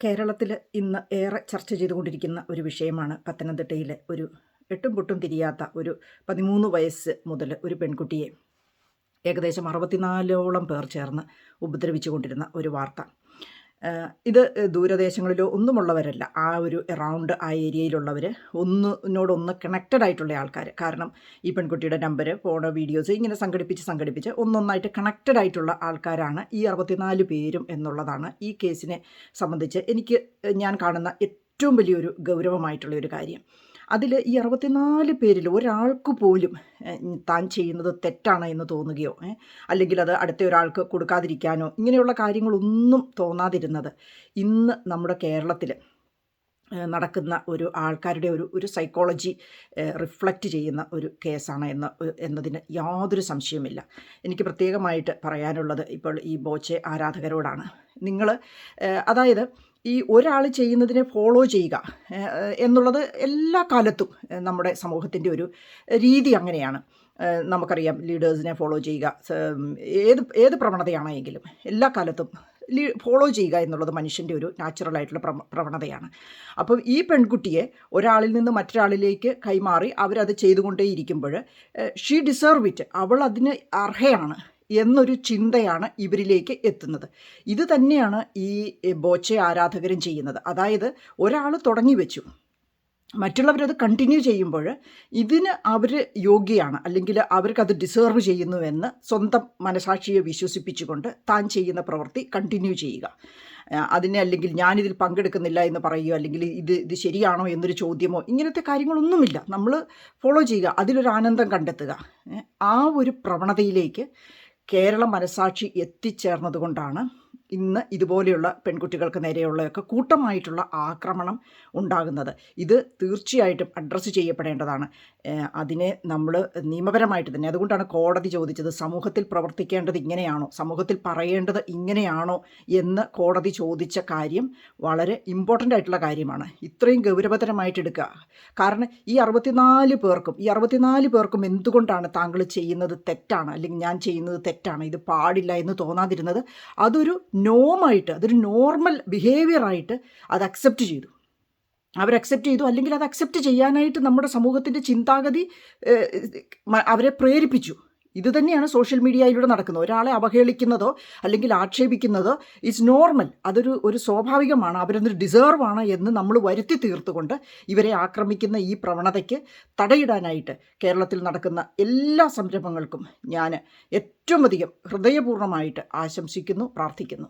കേരളത്തിൽ ഇന്ന് ഏറെ ചർച്ച ചെയ്തുകൊണ്ടിരിക്കുന്ന ഒരു വിഷയമാണ് പത്തനംതിട്ടയിലെ ഒരു എട്ടും പൊട്ടും തിരിയാത്ത ഒരു പതിമൂന്ന് വയസ്സ് മുതൽ ഒരു പെൺകുട്ടിയെ ഏകദേശം അറുപത്തിനാലോളം പേർ ചേർന്ന് ഉപദ്രവിച്ചു കൊണ്ടിരുന്ന ഒരു വാർത്ത. ഇത് ദൂരദേശങ്ങളിലോ ഒന്നുമുള്ളവരല്ല. ആ ഒരു എറൗണ്ട് ആ ഏരിയയിലുള്ളവർ ഒന്നിനോടൊന്ന് കണക്റ്റഡ് ആയിട്ടുള്ള ആൾക്കാർ കാരണം ഈ പെൺകുട്ടിയുടെ നമ്പർ ഫോണോ വീഡിയോസ് ഇങ്ങനെ സംഘടിപ്പിച്ച് സംഘടിപ്പിച്ച് ഒന്നൊന്നായിട്ട് കണക്റ്റഡ് ആയിട്ടുള്ള ആൾക്കാരാണ് ഈ അറുപത്തിനാല് പേരും എന്നുള്ളതാണ് ഈ കേസിനെ സംബന്ധിച്ച് എനിക്ക് ഞാൻ കാണുന്ന ഏറ്റവും വലിയൊരു ഗൗരവമായിട്ടുള്ള ഒരു കാര്യം. അതിൽ ഈ അറുപത്തിനാല് പേരിൽ ഒരാൾക്ക് പോലും താൻ ചെയ്യുന്നത് തെറ്റാണ് എന്ന് തോന്നുകയോ അല്ലെങ്കിൽ അത് അടുത്ത ഒരാൾക്ക് കൊടുക്കാതിരിക്കാനോ ഇങ്ങനെയുള്ള കാര്യങ്ങളൊന്നും തോന്നാതിരുന്നത്. ഇന്ന് നമ്മുടെ കേരളത്തിൽ നടക്കുന്ന ഒരു ആൾക്കാരുടെ ഒരു ഒരു സൈക്കോളജി റിഫ്ലക്റ്റ് ചെയ്യുന്ന ഒരു കേസാണ് എന്ന് എന്നതിന് യാതൊരു സംശയവുമില്ല. എനിക്ക് പ്രത്യേകമായിട്ട് പറയാനുള്ളത് ഇപ്പോൾ ഈ ബോച്ചെ ആരാധകരോടാണ്. നിങ്ങൾ അതായത് ഈ ഒരാൾ ചെയ്യുന്നതിനെ ഫോളോ ചെയ്യുക എന്നുള്ളത് എല്ലാ കാലത്തും നമ്മുടെ സമൂഹത്തിന്റെ ഒരു രീതി അങ്ങനെയാണ്. നമുക്കറിയാം ലീഡേഴ്സിനെ ഫോളോ ചെയ്യുക ഏത് ഏത് പ്രവണതയാണെങ്കിലും എല്ലാ കാലത്തും ഫോളോ ചെയ്യുക എന്നുള്ളത് മനുഷ്യന്റെ ഒരു പ്രവ പ്രവണതയാണ്. അപ്പം ഈ പെൺകുട്ടിയെ ഒരാളിൽ നിന്ന് മറ്റൊരാളിലേക്ക് കൈമാറി അവരത് ചെയ്തുകൊണ്ടേയിരിക്കുമ്പോൾ ഷീ ഡിസേർവ് ഇറ്റ് അവൾ അതിന് അർഹയാണ്. എന്നൊരു ചിന്തയാണ് ഇവരിലേക്ക് എത്തുന്നത്. ഇത് തന്നെയാണ് ഈ ബോച്ചെ ആരാധകരും ചെയ്യുന്നത്. അതായത് ഒരാൾ തുടങ്ങി വെച്ചു. മറ്റുള്ളവരത് കണ്ടിന്യൂ ചെയ്യുമ്പോൾ ഇതിന് അവർ യോഗ്യയാണ്. അല്ലെങ്കിൽ അവർക്കത് ഡിസേർവ് ചെയ്യുന്നുവെന്ന് സ്വന്തം മനസാക്ഷിയെ വിശ്വസിപ്പിച്ചുകൊണ്ട് താൻ ചെയ്യുന്ന പ്രവൃത്തി കണ്ടിന്യൂ ചെയ്യുക. അതിനെ അല്ലെങ്കിൽ ഞാനിതിൽ പങ്കെടുക്കുന്നില്ല എന്ന് പറയുക അല്ലെങ്കിൽ ഇത് ഇത് ശരിയാണോ എന്നൊരു ചോദ്യമോ ഇങ്ങനത്തെ കാര്യങ്ങളൊന്നുമില്ല. നമ്മൾ ഫോളോ ചെയ്യുക. അതിലൊരു ആനന്ദം കണ്ടെത്തുക. ആ ഒരു പ്രവണതയിലേക്ക് കേരള മനസാക്ഷി എത്തിച്ചേർന്നതുകൊണ്ടാണ് ഇന്ന് ഇതുപോലെയുള്ള പെൺകുട്ടികൾക്ക് നേരെയുള്ളതൊക്കെ കൂട്ടമായിട്ടുള്ള ആക്രമണം ഉണ്ടാകുന്നത്. ഇത് തീർച്ചയായിട്ടും അഡ്രസ്സ് ചെയ്യപ്പെടേണ്ടതാണ്. അതിനെ നമ്മൾ നിയമപരമായിട്ട് തന്നെ അതുകൊണ്ടാണ് കോടതി ചോദിച്ചത് സമൂഹത്തിൽ പ്രവർത്തിക്കേണ്ടത് ഇങ്ങനെയാണോ സമൂഹത്തിൽ പറയേണ്ടത് ഇങ്ങനെയാണോ എന്ന് കോടതി ചോദിച്ച കാര്യം വളരെ ഇമ്പോർട്ടന്റ് ആയിട്ടുള്ള കാര്യമാണ്. ഇത്രയും ഗൗരവതരമായിട്ട് എടുക്കുക കാരണം ഈ അറുപത്തിനാല് പേർക്കും ഈ അറുപത്തിനാല് പേർക്കും എന്തുകൊണ്ടാണ് താങ്കൾ ചെയ്യുന്നത് തെറ്റാണ്? അല്ലെങ്കിൽ ഞാൻ ചെയ്യുന്നത് തെറ്റാണ്? ഇത് പാടില്ല എന്ന് തോന്നാതിരുന്നത്. അതൊരു നോമായിട്ട് അതൊരു നോർമൽ ബിഹേവിയറായിട്ട് അത് അക്സെപ്റ്റ് ചെയ്തു. അവർ അക്സെപ്റ്റ് ചെയ്തു. അല്ലെങ്കിൽ അത് അക്സെപ്റ്റ് ചെയ്യാനായിട്ട് നമ്മുടെ സമൂഹത്തിന്റെ ചിന്താഗതി അവരെ പ്രേരിപ്പിച്ചു. ഇത് തന്നെയാണ് സോഷ്യൽ മീഡിയയിലൂടെ നടക്കുന്നത്. ഒരാളെ അവഹേളിക്കുന്നതോ അല്ലെങ്കിൽ ആക്ഷേപിക്കുന്നതോ ഇറ്റ്സ് നോർമൽ അതൊരു ഒരു സ്വാഭാവികമാണ്. അവരൊന്നൊരു ഡിസേർവാണ് എന്ന് നമ്മൾ വരുത്തി തീർത്തുകൊണ്ട് ഇവരെ ആക്രമിക്കുന്ന ഈ പ്രവണതയ്ക്ക് തടയിടാനായിട്ട് കേരളത്തിൽ നടക്കുന്ന എല്ലാ സംരംഭങ്ങൾക്കും ഞാൻ ഏറ്റവും അധികം ഹൃദയപൂർണമായിട്ട് ആശംസിക്കുന്നു പ്രാർത്ഥിക്കുന്നു.